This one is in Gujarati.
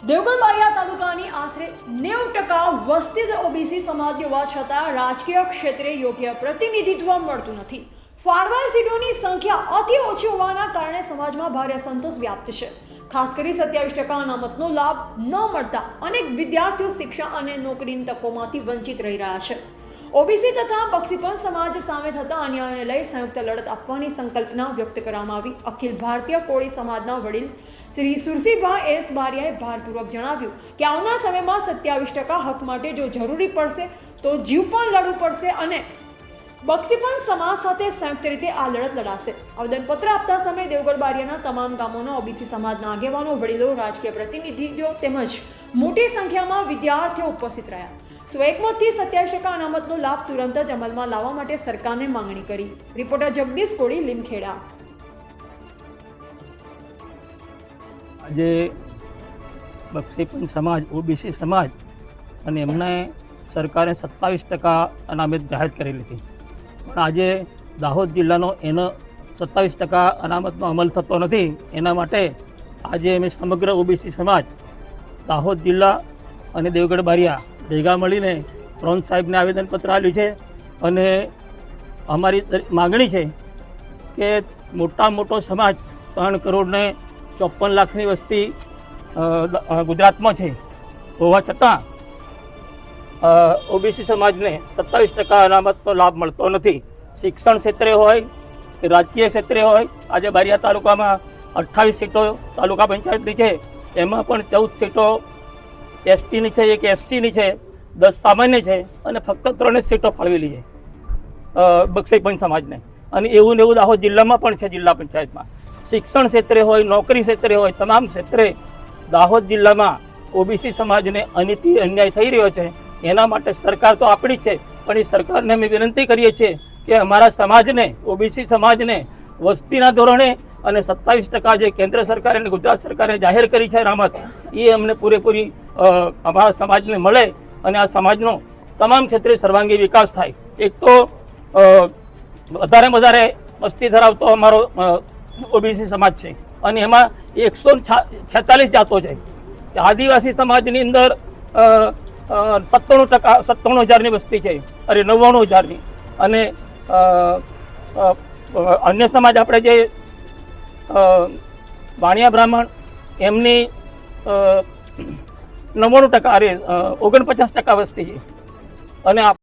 દેવગઢ બારિયા તાલુકાની આશરે નેવું ટકા વસ્તી ઓબીસી સમાજ હોવા છતાં રાજકીય ક્ષેત્રે યોગ્ય પ્રતિનિધિત્વ મળતું નથી. ફાળવાય સીટોની સંખ્યા અતિ ઓછી હોવાના કારણે સમાજમાં ભારે અસંતોષ વ્યાપ્ત છે. ખાસ કરી સત્યાવીસ ટકા અનામતનો લાભ ન મળતા અનેક વિદ્યાર્થીઓ શિક્ષણ અને નોકરીની તકોમાંથી વંચિત રહી રહ્યા છે. ઓબીસી તથા બક્ષીપંચ સમાજ સામે થતા અન્યાયને લઈ સંયુક્ત લડત આપવાની સંકલ્પના વ્યક્ત કરવામાં આવી. અખિલ ભારતીય કોળી સમાજના વડીલ શ્રી સુરસીભાઈ એસ બારિયાએ ભારપૂર્વક જણાવ્યું કે આવનાર સમયમાં સત્યાવીસ ટકા હક માટે જો જરૂરી પડશે, તો જીવ પણ લડવું પડશે અને બક્ષીપંચ સમાજ સાથે સંયુક્ત રીતે આ લડત લડાશે. આવેદનપત્ર આપતા સમયે દેવગઢ બારિયાના તમામ ગામોના ઓબીસી સમાજના આગેવાનો, વડીલો, રાજકીય પ્રતિનિધિઓ તેમજ મોટી સંખ્યામાં વિદ્યાર્થીઓ ઉપસ્થિત રહ્યા. સ્વએકમતથી સત્યાવીસ ટકા અનામતનો લાભ તુરંત જ અમલમાં લાવવા માટે સરકારને માંગણી કરી. રિપોર્ટર જગદીશ કોળી, લીમખેડા. આજે બક્ષીપન સમાજ ઓબીસી સમાજ અને એમને સરકારે સત્તાવીસ ટકા અનામત જાહેર કરેલી હતી. પણ આજે દાહોદ જિલ્લાનો એનો સત્તાવીસ ટકા અનામતનો અમલ થતો નથી. એના માટે આજે અમે સમગ્ર ઓબીસી સમાજ, દાહોદ જિલ્લા અને દેવગઢ બારિયા ભેગા મળીને પ્રોન સાહેબને આવેદનપત્ર આપ્યું છે અને અમારી માગણી છે કે મોટા મોટો સમાજ ત્રણ કરોડને ચોપન લાખની વસ્તી ગુજરાતમાં છે. હોવા છતાં ઓબીસી સમાજને સત્તાવીસ ટકા અનામતનો લાભ મળતો નથી. શિક્ષણ ક્ષેત્રે હોય કે રાજકીય ક્ષેત્રે હોય, આજે બારિયા તાલુકામાં અઠ્ઠાવીસ સીટો તાલુકા પંચાયતની છે. એમાં પણ ચૌદ સીટો એસટીની છે, એક એસસીની છે, દસ સામાન્ય છે અને ફક્ત ત્રણ સીટો ફાળવેલી છે બક્ષી પંચ સમાજને. અને એવું ને એવું દાહોદ જિલ્લામાં પણ છે, જિલ્લા પંચાયતમાં. શિક્ષણ ક્ષેત્રે હોય, નોકરી ક્ષેત્રે હોય, તમામ ક્ષેત્રે દાહોદ જિલ્લામાં ઓબીસી સમાજને અનિતિ અન્યાય થઈ રહ્યો છે. એના માટે સરકાર તો આપણી છે, પણ એ સરકારને અમે વિનંતી કરીએ છીએ કે અમારા સમાજને, ઓબીસી સમાજને વસ્તીના ધોરણે અને સત્તાવીસ ટકા જે કેન્દ્ર સરકારે અને ગુજરાત સરકારે જાહેર કરી છે રામત, એ અમને પૂરેપૂરી અમારા સમાજને મળે અને આ સમાજનો તમામ ક્ષેત્રે સર્વાંગી વિકાસ થાય. એક તો વધારે વધારે વસ્તી ધરાવતો અમારો ઓબીસી સમાજ છે. અને એમાં એકસો છેતાલીસ જાતો છે. આદિવાસી સમાજની અંદર સત્તાણું ટકા, સત્તાણું હજારની વસ્તી છે. અરે, નવ્વાણું હજારની. અને અન્ય સમાજ આપણે જે વાણિયા બ્રાહ્મણ, એમની નવ્વાણું ટકા, અરે ઓગણપચાસ ટકા વસ્તી છે. અને